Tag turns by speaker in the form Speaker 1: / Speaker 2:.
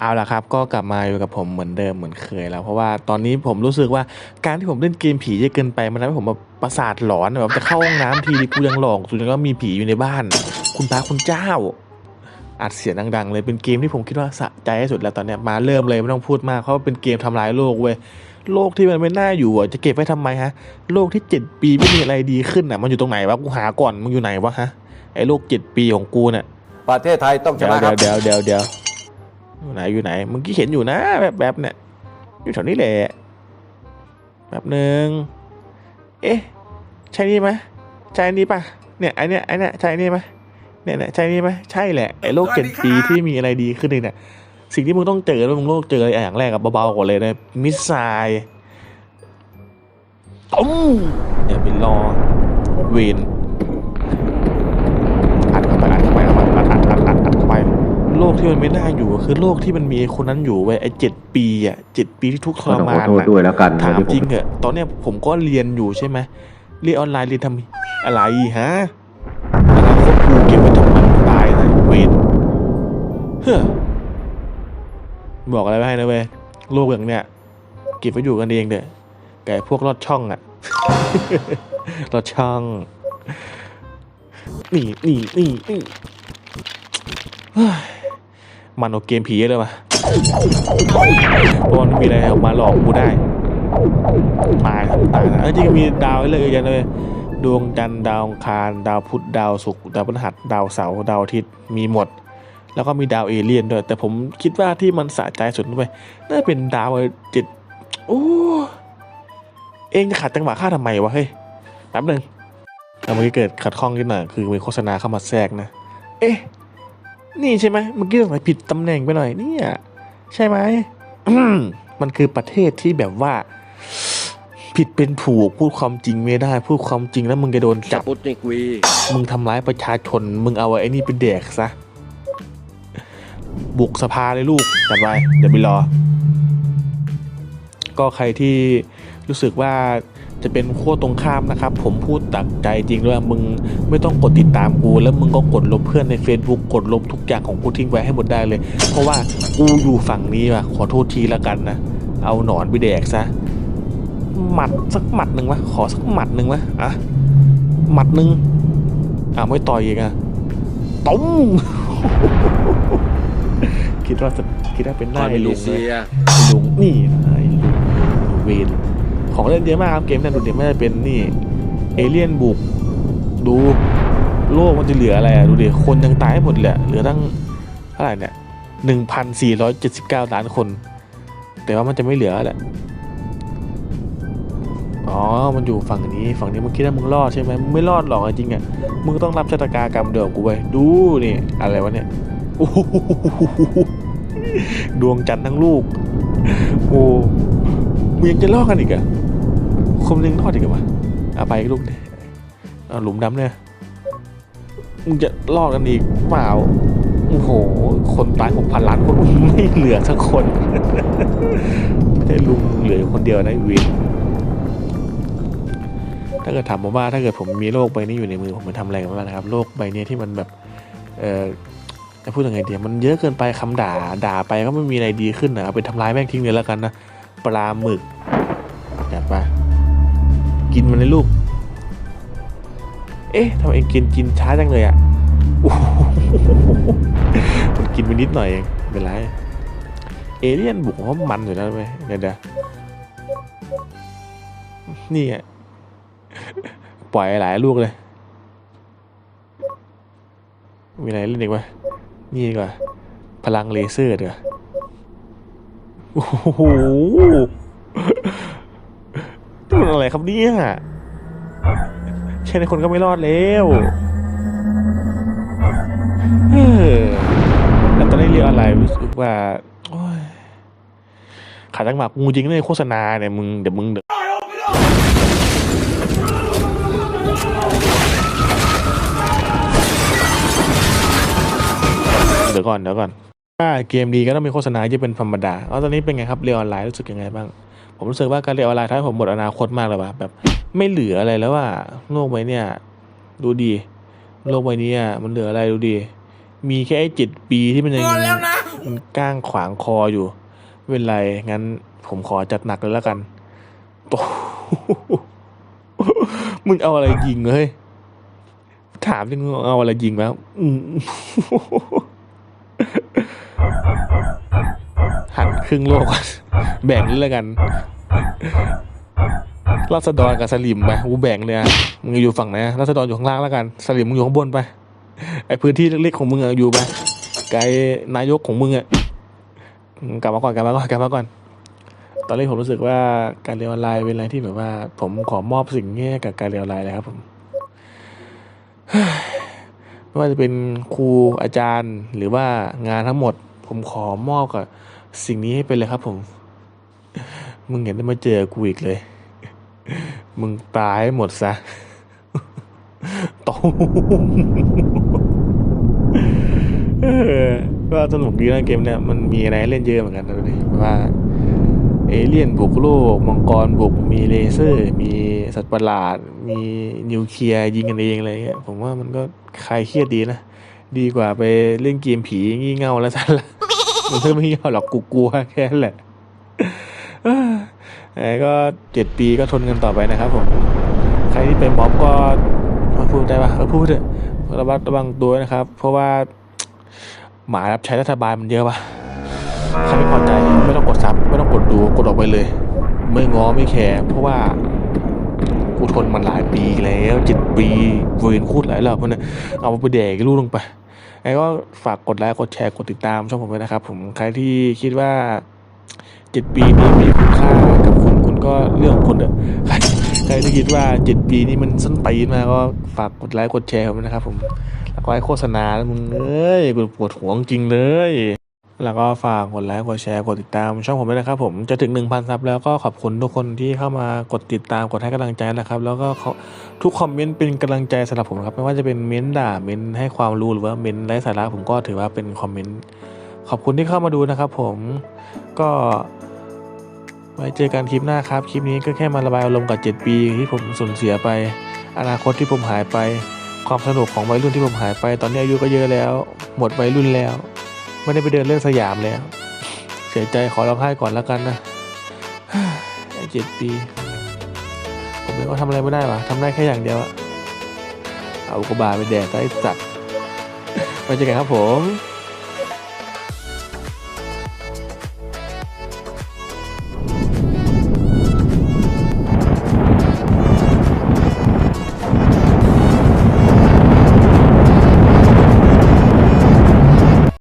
Speaker 1: เอาละครับก็กลับมาอยู่กับผมเหมือนเดิมเหมือนเคยแล้ว เพราะว่าตอนนี้ผมรู้สึกว่าการที่ผมเล่นเกมผีเยอะเกินไปมันทำให้ผมแบบประสาทหลอนแบบจะเข้าห้องน้ำทีนี่กูยังหลอกสุดแล้วก็มีผีอยู่ในบ้าน คุณพระคุณเจ้าอัดเสียงดังๆ เลยเป็นเกมที่ผมคิดว่าสะใจที่สุดแล้วตอนเนี้ยมาเริ่มเลยไม่ต้องพูดมากเพราะว่าเป็นเกมทำลายโลกเว้ยโลกที่มันไม่น่าอยู่อะจะเก็บไว้ทำไมฮะ โลกที่เจ็ดปีไม่มีอะไรดีขึ้นอะมันอยู่ตรงไหนวะกูหาก่อนมึงอยู่ไหนวะฮะไอ้โลกเจ็ดปีของกูเนี่ย
Speaker 2: ประเทศไทยต้องช
Speaker 1: เดี๋ยว
Speaker 2: นะค
Speaker 1: เดี๋
Speaker 2: รั
Speaker 1: ยว
Speaker 2: บ
Speaker 1: เดี๋ยวเดี๋ยวเดี๋ยว อยู่ไหนอยู่ไหนเมึงกี้เห็นอยู่นะแบบแบบเนี่ยอยู่แถวนี้แหละแบบหนึ่งเอ๊ะใช่นี่ไหมใช่นี่ปะเนี่ยไอเนี้ยไอเนี้ยใช่นี่ไหมเนี่ยเนี่ยใช่นี่ไหมใช่แหละไอ้โลกเจ็ดปีที่มีอะไรดีขึ้นเนี่ยสิ่งที่มึงต้องเจอแล้วมึงโลกเจออย่างแรกกับเบาๆก่อนเลยนะมิสไซล์ตุ้มเดี๋ยวไปรอเวนอัดเข้าไปอัดเข้าไปอัดอัดอัดอัดอัดอัดเข้าไป โลกที่มันไม่น่าอยู่คือโลกที่มันมีไอ้คนนั้นอยู่ไว้ยไอ้เจ็ดปีอะเจ็ดปีที่ทุกข์ท
Speaker 3: ก็
Speaker 1: ร
Speaker 3: ต้องขอ
Speaker 1: มาน
Speaker 3: โทษ
Speaker 1: น่ะ
Speaker 3: ด้วยแล้วกันนะ
Speaker 1: ถาม
Speaker 3: ที่ผม
Speaker 1: จริงเหอะตอนเนี้ยผมก็เรียนอยู่ใช่ไหมเรียนออนไลน์เรียนทำอะไรฮะอนาคตกูเก็บไว้ทำมันตายนะเวนเฮ้อบอกอะไรไว้ให้นะเว้ยโลกอย่างเนี้ยเก็บไว้อยู่กันเองเด้อไก่พวกลอดช่องอะลอดช่องนี่นี่นี่นี่เฮ้ย มันเอาเกมผีเลยว่ะเพราะมันไม่มีอะไรออกมาหลอกกูได้ตายทั้งตายนะเออจริงมีดาวเลยเยอะเลยดวงจันทร์ดาวคารดาวพุธดาวศุกร์ดาวพฤหัสดาวเสาร์ดาวอาทิตย์มีหมด แล้วก็มีดาวเอเลี่ยนด้วย แต่ผมคิดว่าที่มันสะใจสุดไปน่าเป็นดาวเจ็ดโอ้เองจะขัดจังหวะข้าทำไมวะเฮ้ยแป๊บหนึ่งแต่เมื่อกี้เกิดขัดข้องนิดหน่อยคือมีโฆษณาเข้ามาแทรกนะ เอ๊ะ นี่ใช่ไหมเมื่อกี้สงสัยผิดตำแหน่งไปหน่อยเนี่ยใช่ไหมมันคือประเทศที่แบบว่า ผิดเป็นถูกพูดความจริงไม่ได้ พูดความจริงแล้วมึงจะโดน
Speaker 2: ส
Speaker 1: จับ
Speaker 2: ปุตนิกวี
Speaker 1: มึงทำร้ายประชาชน มึงเอาไอ้นี่ไปแดกซะบุกสภาเลยลูกจัดไปเดี๋ยวไปรอ ก็ใครที่รู้สึกว่า จะเป็นขั้วตรงข้ามนะครับ ผมพูดตักใจจริงด้วยมึงไม่ต้องกดติดตามกู แล้วมึงก็กดลบเพื่อนใน Facebook กดลบทุกอย่างของกูทิ้งไว้ให้หมดได้เลย เพราะว่ากูอยู่ฝั่งนี้ว่ะขอโทษทีแล้วกันนะเอาหนอนไปแดกซะหมัดสักหมัดหนึ่งวะขอสักหมัดหนึ่งวะอะหมัดหนึ่งอะไม่ต่อยอีกอะตุ้มคิดว่าจะคิดว่าเป็นห
Speaker 2: ค
Speaker 1: น้า
Speaker 2: อน
Speaker 1: ไอ้ลุ
Speaker 2: ดิ
Speaker 1: งเล
Speaker 2: เซี
Speaker 1: ย
Speaker 2: ย
Speaker 1: ไอ้ลุงนี่ไอ้ลุงดูเวน ของเล่นเยอะมากครับเกมนี้ดูเดี๋ยวไม่ได้เป็นนี่เอเลี่ยนบุกดูโลกมันจะเหลืออะไรดูดิคนยังตายหมดเลยอะเหลือตั้งเท่าไหร่เนี่ยหนึ่งพันสี่ร้อยเจ็ดสิบเก้าล้านคน แต่ว่ามันจะไม่เหลือแหละอ๋อ มันอยู่ฝั่งนี้ ฝั่งนี้มึงคิดว่ามึงรอดใช่ไหมมึงไม่รอดหรอกจริงอะ มึงต้องรับชะตากากรรมเดียวกูไปดูนี่ อะไรวะเนี่ยดวงจันทร์ทั้งลูก โอ้ มึงยังจะรอดกันอีกอะคมนึงรอดอีกเหรอวะเอาไปอีกลูกเนี่ยเอาหลุมดำเนี่ย มึงจะรอดกันอีกเปล่า โอ้โห คนตายหกพันล้านคนไม่เหลือสักคนไม่ใช่ลุงเหลืออยู่คนเดียวนะอ้เวินถ้าเกิดถามผมว่าถ้าเกิดผมมีโลกใบนี้อยู่ในมือผมจะทำอะไรกันบ้างนะครับโลกใบนี้ที่มันแบบ เออจะพูดยังไงเดียมันเยอะเกินไปคำด่าด่าไปก็ไม่มีอะไรดีขึ้นนะเอาไปทำร้ายแม่งทิ้งเลยแล้วกันนะ ปลาหมึกจัดไปกินมันเลยลูก เอ๊ะทำไมเองกินกินช้าจังเลยอะมันกินไปนิดหน่อยเองเป็นไรเอเลี่ยนบุกเขามันอยู่แล้วไหมเดี๋ยวเดี๋ยวนี่อะปล่อยหลายลูกเลย มีอะไรเล่นอีกวะนี่ดีกว่า พลังเลเซอร์เดี๋ยวา โอ้โหนี่มันอะไรครับเนี่ยแค่ในคนก็ไม่รอดแล้วเออแล้วตอนนี้เรียกอะไรรู้สึกว่าขาดจังหวะงูจริงเลยโฆษณาเนี่ยมึงเดี๋ยวมึงเดี๋ยวเดี๋ยวก่อนเดี๋ยวก่อน ถ้าเกมดีก็ต้องมีโฆษณาที่เป็นธรรมดาแล้วตอนนี้เป็นไงครับเรียนออนไลน์รู้สึกยังไงบ้าง ผมรู้สึกว่าการเรียนออนไลน์ทำให้ผมหมดอนาคตมากเลยว่ะแบบไม่เหลืออะไรแล้วว่าโลกใบเนี่ยดูดี โลกใบนี้มันเหลืออะไรดูดี มีแค่ไอ้จ็ดปีที่มันยัง
Speaker 4: นะ
Speaker 1: มันก้างขวางคออยู่ไม่เป็นไรงั้นผมขอจัดหนักเลยแล้วกันโตมึงเอาอะไรยิงเฮ้ยถามจริงมึงเอาอะไรยิงแล้วอืม ครึ่งโลกก่อนแบ่งเลยแล้วกันรัษฎรกับสลิมไปกูแบ่งเลยอะมึงอยู่ฝั่งไหนอะรัษฎรอยู่ข้างล่างแล้วกันสลิมมึงอยู่ข้างบนไปไอพื้นที่เล็กๆของมึงอะอยู่ไปไกลนายกของมึงอะกลับมาก่อนกลับมาก่อนกลับมาก่อน ตอนนี้ผมรู้สึกว่าการเรียนออนไลน์เป็นอะไรที่แบบว่า ผมขอมอบสิ่งนี้กับการเรียนออนไลน์เลยครับผมไม่ว่าจะเป็นครูอาจารย์หรือว่างานทั้งหมด ผมขอมอบกับ สิ่งนี้ให้ไปเลยครับผม มึงเห็นได้มาเจอกูอีกเลย มึงตายให้หมดซะตมเออก็สนุกดีนะเกมเนี่ยมันมีอะไรเล่นเยอะเหมือนกันนะดูดิว่าเอเลี่ยนบุกโลก มังกรบุก มีเลเซอร์ มีสัตว์ประหลาด มีนิวเคลียร์ยิงกันเองอะไรเงี้ย ผมว่ามันก็คลายเครียดดีนะ ดีกว่าไปเล่นเกมผีงี่เง่าแล้วสันละ มันก็ไม่งี่เง่าหรอกกูกลัวแค่นั้นแหละเอ้ก็เจ็ดปีก็ทนกันต่อไปนะครับผม ใครที่เป็นม็อบก็พูดได้ปะเออพูดเถอะระวัดระวังตัวนะครับ เพราะว่าหมารับใช้รัฐบาลมันเยอะปะใครไม่พอใจไม่ต้องกดซับไม่ต้องกดดูกดออกไปเลย ไม่ง้อไม่แคร์เพราะว่ากูทนมันหลายปีแล้วเจ็ดปีเวรคูดหลายรอบมันเนี่ยเอาไปแดกลูกลงไป ไอ้ก็ฝากกดไลค์กดแชร์กดติดตามช่องผมด้วยนะครับ ผมใครที่คิดว่าเจ็ดปีนี้มีคุณค่ากับคุณคุณก็เรื่องของคุณเถอะใครที่คิดว่าเจ็ดปีนี้มันสั้นตีมากก็ฝากกดไลค์กดแชร์ผมนะครับ ผมแล้วก็ไอ้โฆษณาแล้วมึงเอ้ยปวดหัวจริงเลย แล้วก็ฝากกดไลค์กดแชร์กดติดตามช่องผมด้วยนะครับผมจะถึง 1,000 ซับแล้วก็ขอบคุณทุกคนที่เข้ามากดติดตามกดให้กำลังใจนะครับ แล้วก็ทุกคอมเมนต์เป็นกำลังใจสำหรับผมครับไม่ว่าจะเป็นเม้นต์ด่าเม้นต์ให้ความรู้หรือว่าเม้นต์ไร้สาระผมก็ถือว่าเป็นคอมเมนต์ขอบคุณที่เข้ามาดูนะครับ ผมก็ไว้เจอกันคลิปหน้าครับ คลิปนี้ก็แค่มาระบายอารมณ์กับ 7 ปีที่ผมสูญเสียไป อนาคตที่ผมหายไป ความสนุกของวัยรุ่นที่ผมหายไป ตอนนี้อายุก็เยอะแล้ว หมดวัยรุ่นแล้ว ไม่ได้ไปเดินเล่นสยามแล้วเสียใจขอร้องไห้ก่อนแล้วกันนะไอ้เจ็ดปี ผมเองก็ทำอะไรไม่ได้วะทำได้แค่อย่างเดียวอะเอากระบาไปแดกซะไอ้สัตว์ไปเจอกันครับผม